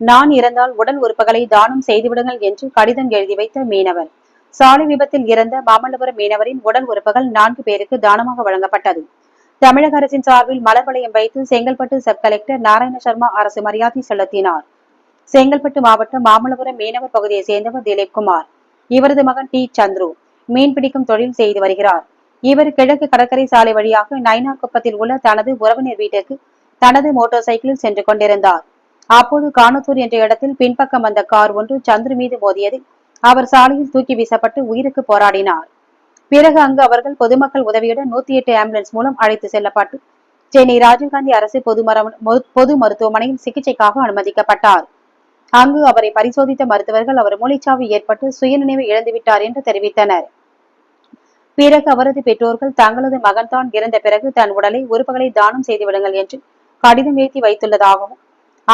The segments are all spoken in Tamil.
நான் இறந்தால் உடல் உறுப்புகளை தானம் செய்துவிடுங்கள் என்று கடிதம் எழுதி வைத்த மீனவர். சாலை விபத்தில் இறந்த மாமல்லபுரம் மீனவரின் உடல் உறுப்புகள் நான்கு பேருக்கு தானமாக வழங்கப்பட்டது. தமிழக அரசின் சார்பில் மலர் வளையம் வைத்து செங்கல்பட்டு சப் கலெக்டர் நாராயண சர்மா அரசு மரியாதை செலுத்தினார். செங்கல்பட்டு மாவட்டம் மாமல்லபுரம் மீனவர் பகுதியை சேர்ந்தவர் திலீப்குமார் இவரது மகன் டி. சந்துரு மீன் பிடிக்கும் தொழில் செய்து வருகிறார். இவர் கிழக்கு கடற்கரை சாலை வழியாக நைனார்குப்பத்தில் உள்ள தனது உறவினர் வீட்டுக்கு தனது மோட்டார் சைக்கிளில் சென்று கொண்டிருந்தார். அப்போது காணத்தூர் என்ற இடத்தில் பின்பக்கம் வந்த கார் ஒன்று சந்துரு மீது மோதியதில் அவர் சாலையில் தூக்கி வீசப்பட்டு உயிருக்கு போராடினார். பிறகு அங்கு அவர்கள் பொதுமக்கள் உதவியுடன் நூத்தி எட்டு ஆம்புலன்ஸ் மூலம் அழைத்து செல்லப்பட்டு சென்னை ராஜீவ்காந்தி அரசு பொது பொது மருத்துவமனையில் சிகிச்சைக்காக அனுமதிக்கப்பட்டார். அங்கு அவரை பரிசோதித்த மருத்துவர்கள் அவர் மூளைச்சாவு ஏற்பட்டு சுயநினைவு இழந்துவிட்டார் என்று தெரிவித்தனர். பிறகு அவரது பெற்றோர்கள் தங்களது மகன்தான் இறந்த பிறகு தன் உடலை உறுப்புகளை தானம் செய்துவிடுங்கள் என்று கடிதம் எழுதி வைத்துள்ளதாகவும்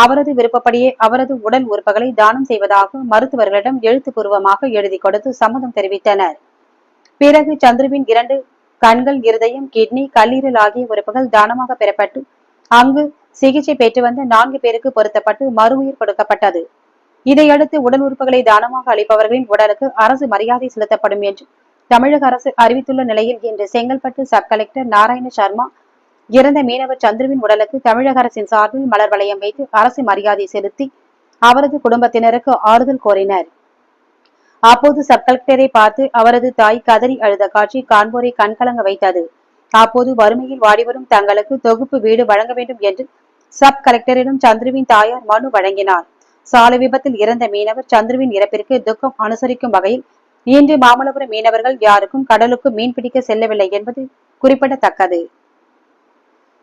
அவரது விருப்பப்படியே அவரது உடல் உறுப்புகளை தானம் செய்வதாக மருத்துவர்களிடம் எழுத்துப்பூர்வமாக எழுதி கொடுத்து சம்மதம் தெரிவித்தனர். பிறகு சந்துருவின் இரண்டு கண்கள் இருதயம் கிட்னி கல்லீரல் ஆகிய உறுப்புகள் தானமாக பெறப்பட்டு அங்கு சிகிச்சை பெற்று வந்த நான்கு பேருக்கு பொருத்தப்பட்டு மறு உயிர் கொடுக்கப்பட்டது. இதையடுத்து உடல் உறுப்புகளை தானமாக அளிப்பவர்களின் உடலுக்கு அரசு மரியாதை செலுத்தப்படும் என்று தமிழக அரசு அறிவித்துள்ள நிலையில் இன்று செங்கல்பட்டு சப் கலெக்டர் நாராயண சர்மா இறந்த மீனவர் சந்துருவின் உடலுக்கு தமிழக அரசின் சார்பில் மலர் வளையம் வைத்து அரசு மரியாதை செலுத்தி அவரது குடும்பத்தினருக்கு ஆறுதல் கோரினர். அப்போது சப் கலெக்டரை பார்த்து அவரது தாய் கதறி அழுத காட்சி காண்போரை கண்கலங்க வைத்தது. அப்போது வறுமையில் வாடிவரும் தங்களுக்கு தொகுப்பு வீடு வழங்க வேண்டும் என்று சப் கலெக்டரிடம் சந்துருவின் தாயார் மனு வழங்கினார். சாலை விபத்தில் இறந்த மீனவர் சந்துருவின் இறப்பிற்கு துக்கம் அனுசரிக்கும் வகையில் இன்று மாமல்லபுரம் மீனவர்கள் யாருக்கும் கடலுக்கு மீன் பிடிக்க செல்லவில்லை என்பது குறிப்பிடத்தக்கது.